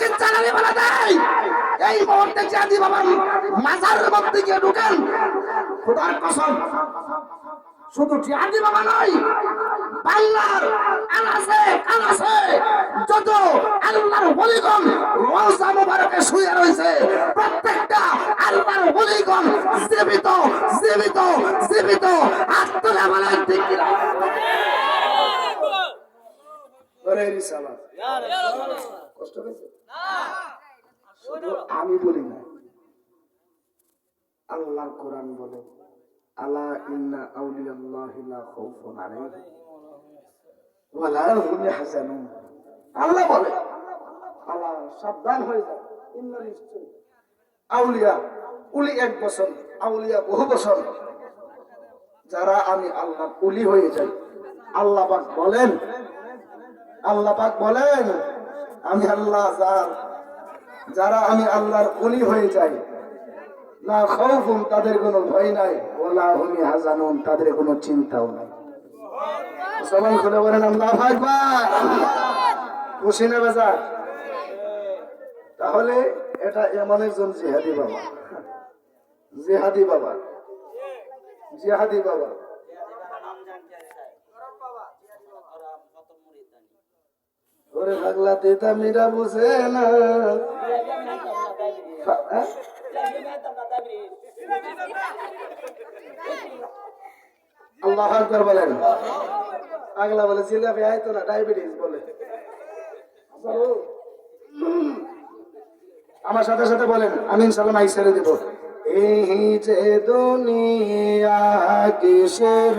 চিন্তা করে বলা যায়। এই মুহূর্তে জাতি বাবার মাজারের মধ্যে গিয়ে ঢুকেন। খোদার কসম। শুধু জিহাদি বাবা নয় বাংলার আনাসে কানাসে যত আল্লাহর বলিগণ রোজা মুবারকে শুয়ে রয়েছে প্রত্যেকটা আল্লাহর বলিগণ জীবিত জীবিত জীবিত। আত্মলা বলা ঠিক কিনা? কষ্ট পেয়েছে? শুধু আমি বলি না, আল্লাহর কোরআন বলে, আলা আল্লাহ বলে, আল্লাহ সাবধান হয়ে যায় ইন্না নিশ্চয় আউলিয়া, উলি এক বছর, আউলিয়া বহু বছর। যারা আমি আল্লাহ উলি হয়ে যাই, আল্লাহ বলেন আল্লাহ বলেন আমি আল্লাহ যার, যারা আমি আল্লাহর অলি হয়ে যাই, না খাউফুন, তাদের কোনো ভয় নাই ওলা হুমি হাজানুন তাদের কোনো চিন্তাও নাই। সবাই খুলে বলেন, আল্লাহ আকবার। খুশি না বেজা তাহলে এটা এমন একজন জিহাদি বাবা। জিহাদি বাবা। জিহাদি বাবা। ওরে পাগলা তেতা মিরা বুঝে না? আল্লাহ আকবার বলেন। পাগলা বলে জিলাপি আইতো না, ডায়াবেটিস বলে। আমার সাথে সাথে বলেন, আমি ইনশাল্লাহ মাইক ছেড়ে দেবো। এই যে দুনিয়া কিসের